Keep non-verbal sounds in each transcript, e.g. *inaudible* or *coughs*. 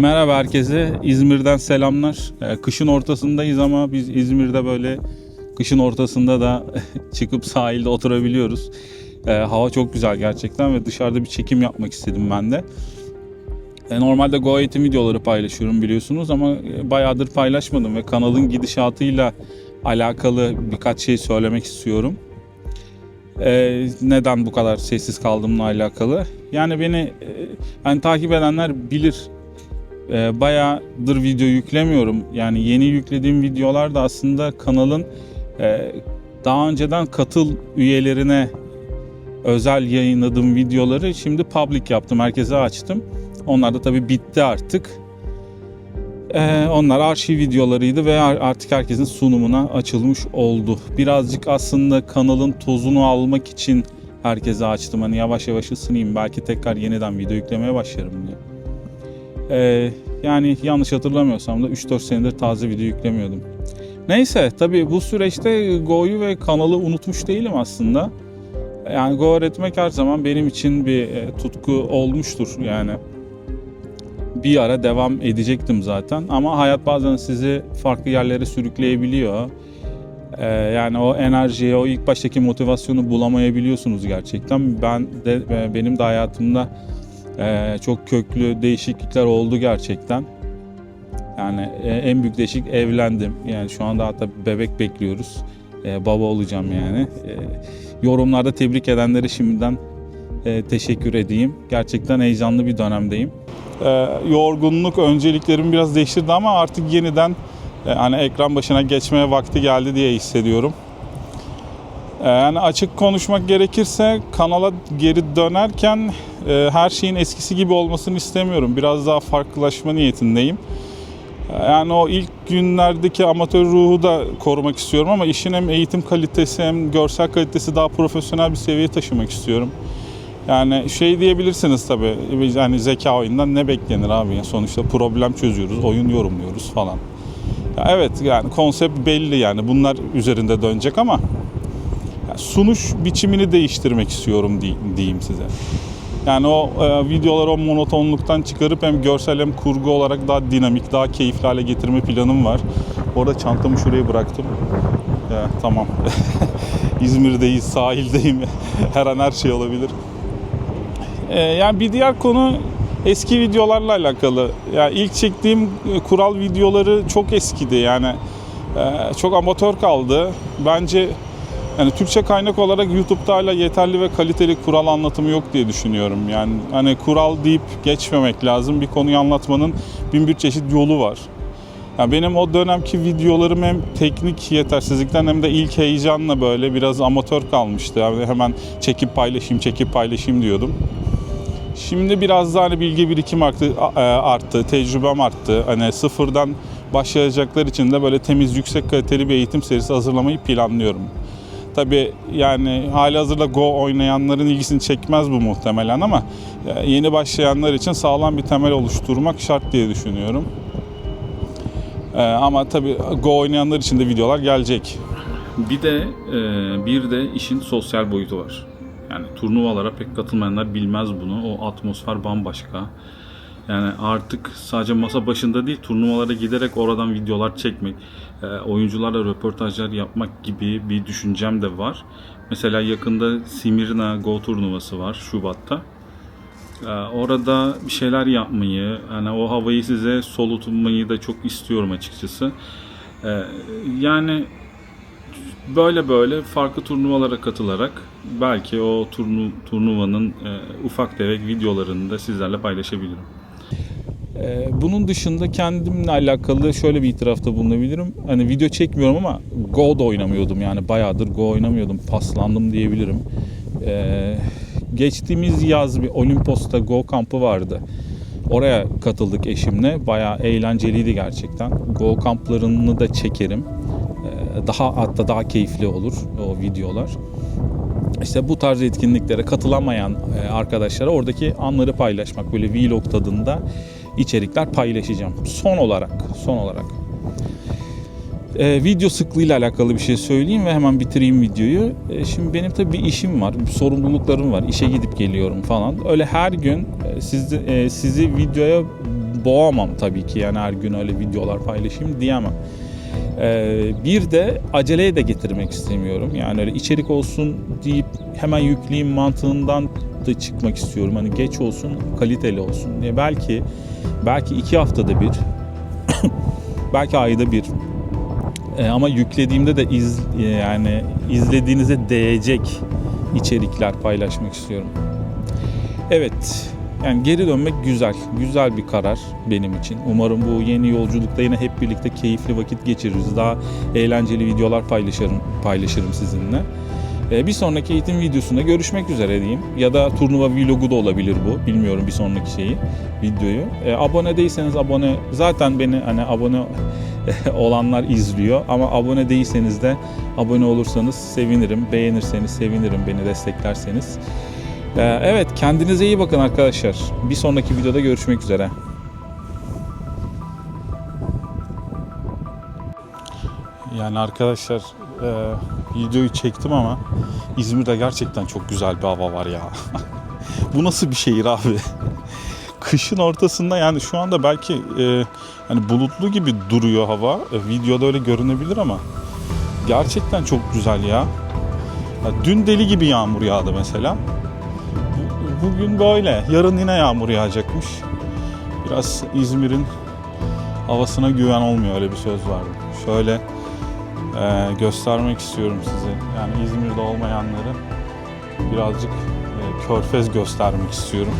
Merhaba herkese. İzmir'den selamlar. Ee, Kışın ortasındayız ama biz İzmir'de böyle kışın ortasında da *laughs* çıkıp sahilde oturabiliyoruz. Ee, Hava çok güzel gerçekten ve dışarıda bir çekim yapmak istedim ben de. Ee, Normalde Go Eğitim videoları paylaşıyorum biliyorsunuz ama e, bayağıdır paylaşmadım ve kanalın gidişatıyla alakalı birkaç şey söylemek istiyorum. Ee, neden bu kadar sessiz kaldığımla alakalı. Yani beni e, hani takip edenler bilir e, bayağıdır video yüklemiyorum. Yani yeni yüklediğim videolar da aslında kanalın e, daha önceden katıl üyelerine özel yayınladığım videoları şimdi public yaptım. Herkese açtım. Onlar da tabii bitti artık. E, onlar arşiv videolarıydı ve ar- artık herkesin sunumuna açılmış oldu. Birazcık aslında kanalın tozunu almak için herkese açtım. Hani yavaş yavaş ısınayım. Belki tekrar yeniden video yüklemeye başlarım diye. Ee, yani yanlış hatırlamıyorsam da 3-4 senedir taze video yüklemiyordum. Neyse tabii bu süreçte Go'yu ve kanalı unutmuş değilim aslında. Yani Go öğretmek her zaman benim için bir e, tutku olmuştur yani. Bir ara devam edecektim zaten ama hayat bazen sizi farklı yerlere sürükleyebiliyor. Ee, yani o enerjiyi, o ilk baştaki motivasyonu bulamayabiliyorsunuz gerçekten. Ben de e, benim de hayatımda ee, çok köklü değişiklikler oldu gerçekten. Yani e, en büyük değişik evlendim. Yani şu anda hatta bebek bekliyoruz. Ee, baba olacağım yani. Ee, yorumlarda tebrik edenlere şimdiden e, teşekkür edeyim. Gerçekten heyecanlı bir dönemdeyim. Yorgunluk önceliklerimi biraz değiştirdi ama artık yeniden e, hani ekran başına geçmeye vakti geldi diye hissediyorum. Ee, Yani açık konuşmak gerekirse kanala geri dönerken e, her şeyin eskisi gibi olmasını istemiyorum. Biraz daha farklılaşma niyetindeyim. Ee, Yani o ilk günlerdeki amatör ruhu da korumak istiyorum ama işin hem eğitim kalitesi hem görsel kalitesi daha profesyonel bir seviyeye taşımak istiyorum. Yani şey diyebilirsiniz tabii yani zeka oyundan ne beklenir abi sonuçta problem çözüyoruz, oyun yorumluyoruz falan. Ya evet yani konsept belli yani bunlar üzerinde dönecek ama ya sunuş biçimini değiştirmek istiyorum diye- diyeyim size. Yani o e, videoları o monotonluktan çıkarıp hem görsel hem kurgu olarak daha dinamik, daha keyifli hale getirme planım var. Orada çantamı şuraya bıraktım. Ya, tamam. *laughs* İzmir'deyiz, sahildeyim. *laughs* her an her şey olabilir. E, yani bir diğer konu eski videolarla alakalı. Yani ilk çektiğim e, kural videoları çok eskidi. Yani e, çok amatör kaldı. Bence yani Türkçe kaynak olarak YouTube'da hala yeterli ve kaliteli kural anlatımı yok diye düşünüyorum. Yani hani kural deyip geçmemek lazım. Bir konuyu anlatmanın bin bir çeşit yolu var. Yani benim o dönemki videolarım hem teknik yetersizlikten hem de ilk heyecanla böyle biraz amatör kalmıştı. Yani hemen çekip paylaşayım, çekip paylaşayım diyordum. Şimdi biraz daha hani bilgi birikim arttı, e, arttı, tecrübem arttı. Hani sıfırdan başlayacaklar için de böyle temiz, yüksek kaliteli bir eğitim serisi hazırlamayı planlıyorum. Tabii yani hali hazırda Go oynayanların ilgisini çekmez bu muhtemelen ama e, yeni başlayanlar için sağlam bir temel oluşturmak şart diye düşünüyorum. E, Ama tabii Go oynayanlar için de videolar gelecek. Bir de e, bir de işin sosyal boyutu var. Yani turnuvalara pek katılmayanlar bilmez bunu. O atmosfer bambaşka. Yani artık sadece masa başında değil turnuvalara giderek oradan videolar çekmek, e, oyuncularla röportajlar yapmak gibi bir düşüncem de var. Mesela yakında Simirna Go turnuvası var Şubat'ta. E, Orada bir şeyler yapmayı, yani o havayı size solutmayı da çok istiyorum açıkçası. E, Yani böyle böyle farklı turnuvalara katılarak belki o turnu, turnuvanın ufak tefek videolarını da sizlerle paylaşabilirim. Ee, Bunun dışında kendimle alakalı şöyle bir itirafta bulunabilirim. Hani video çekmiyorum ama Go da oynamıyordum yani bayağıdır Go oynamıyordum. Paslandım diyebilirim. Ee, geçtiğimiz yaz bir Olimpos'ta Go kampı vardı. Oraya katıldık eşimle. Bayağı eğlenceliydi gerçekten. Go kamplarını da çekerim. Ee, daha hatta daha keyifli olur o videolar. İşte bu tarz etkinliklere katılamayan e, arkadaşlara oradaki anları paylaşmak böyle vlog tadında içerikler paylaşacağım. Son olarak, son olarak e, video sıklığıyla alakalı bir şey söyleyeyim ve hemen bitireyim videoyu. E, şimdi benim tabii bir işim var, bir sorumluluklarım var. İşe gidip geliyorum falan. Öyle her gün e, sizi, e, sizi videoya boğamam tabii ki yani her gün öyle videolar paylaşayım diyemem. Ee, bir de aceleye de getirmek istemiyorum. Yani öyle içerik olsun deyip hemen yükleyeyim mantığından da çıkmak istiyorum. Hani geç olsun, kaliteli olsun diye. Belki belki iki haftada bir, *coughs* belki ayda bir. Ee, ama yüklediğimde de iz yani izlediğinize değecek içerikler paylaşmak istiyorum. Evet. Yani geri dönmek güzel. Güzel bir karar benim için. Umarım bu yeni yolculukta yine hep birlikte keyifli vakit geçiririz. Daha eğlenceli videolar paylaşırım paylaşırım sizinle. Ee, bir sonraki eğitim videosunda görüşmek üzere diyeyim. Ya da turnuva vlogu da olabilir bu. Bilmiyorum bir sonraki şeyi, videoyu. Ee, abone değilseniz abone zaten beni hani abone *laughs* olanlar izliyor ama abone değilseniz de abone olursanız sevinirim. Beğenirseniz sevinirim beni desteklerseniz. Ee, evet kendinize iyi bakın arkadaşlar. Bir sonraki videoda görüşmek üzere. Yani arkadaşlar e, videoyu çektim ama İzmir'de gerçekten çok güzel bir hava var ya. *laughs* Bu nasıl bir şehir abi? *laughs* Kışın ortasında yani şu anda belki e, hani bulutlu gibi duruyor hava. E, videoda öyle görünebilir ama gerçekten çok güzel ya. ya. Dün deli gibi yağmur yağdı mesela. Bu- Bugün böyle. Yarın yine yağmur yağacakmış. Biraz İzmir'in havasına güven olmuyor öyle bir söz vardı. Şöyle e, göstermek istiyorum size. Yani İzmir'de olmayanları birazcık e, körfez göstermek istiyorum.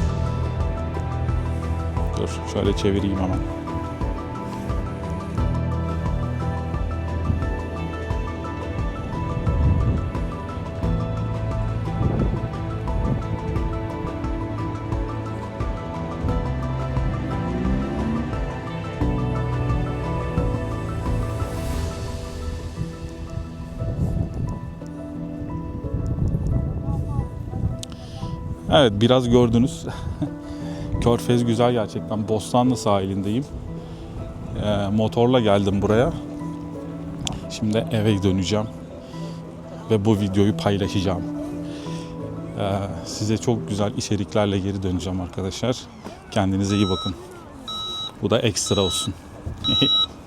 Dur şöyle çevireyim hemen. Evet biraz gördünüz. *laughs* Körfez güzel gerçekten. Bostanlı sahilindeyim. Ee, motorla geldim buraya. Şimdi eve döneceğim. Ve bu videoyu paylaşacağım. Ee, size çok güzel içeriklerle geri döneceğim arkadaşlar. Kendinize iyi bakın. Bu da ekstra olsun. *laughs*